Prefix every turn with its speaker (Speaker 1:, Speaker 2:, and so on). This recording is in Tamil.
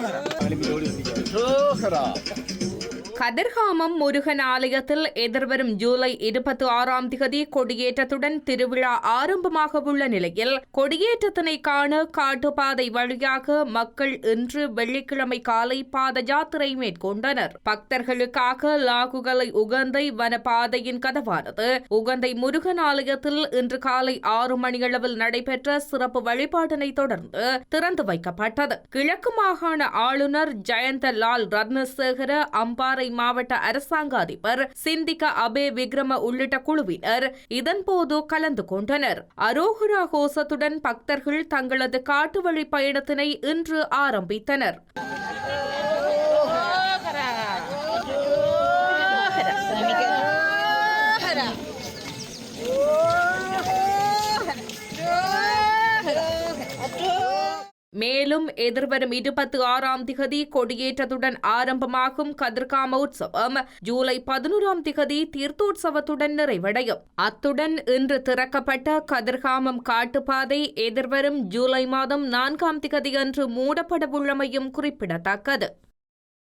Speaker 1: 好啦。
Speaker 2: கதிர்காமம் முருகன் ஆலயத்தில் எதிர்வரும் ஜூலை இருபத்தி ஆறாம் திகதி கொடியேற்றத்துடன் திருவிழா ஆரம்பமாக உள்ள நிலையில் கொடியேற்றத்தினை காண காட்டுப்பாதை வழியாக மக்கள் இன்று வெள்ளிக்கிழமை காலை பாத யாத்திரை மேற்கொண்டனர். பக்தர்களுக்காக லாகுகலை உகந்தை வனப்பாதையின் கதவானது. உகந்தை முருகன் ஆலயத்தில் இன்று காலை ஆறு மணியளவில் நடைபெற்ற சிறப்பு வழிபாட்டினை தொடர்ந்து திறந்து வைக்கப்பட்டது. கிழக்கு மாகாண ஆளுநர் ஜெயந்த லால் ரத்னசேகர அம்பாறை மாவட்ட அரசாங்க அதிபர் சிந்திக அபே விக்ரம உள்ளிட்ட குழுவினர் இதன்போது கலந்து கொண்டனர். அரோகரா கோஷத்துடன் பக்தர்கள் தங்களது காட்டு வழி பயணத்தினை இன்று ஆரம்பித்தனர். மேலும் எதிர்வரும் இருபத்தி ஆறாம் திகதி கொடியேற்றத்துடன் ஆரம்பமாகும் கதிர்காம உற்சவம் ஜூலை பதினோராம் திகதி தீர்த்தோற்சவத்துடன் நிறைவடையும். அத்துடன் இன்று திறக்கப்பட்ட கதிர்காமம் காட்டுப்பாதை எதிர்வரும் ஜூலை மாதம் நான்காம் திகதியன்று மூடப்படவுள்ளமையும் குறிப்பிடத்தக்கது.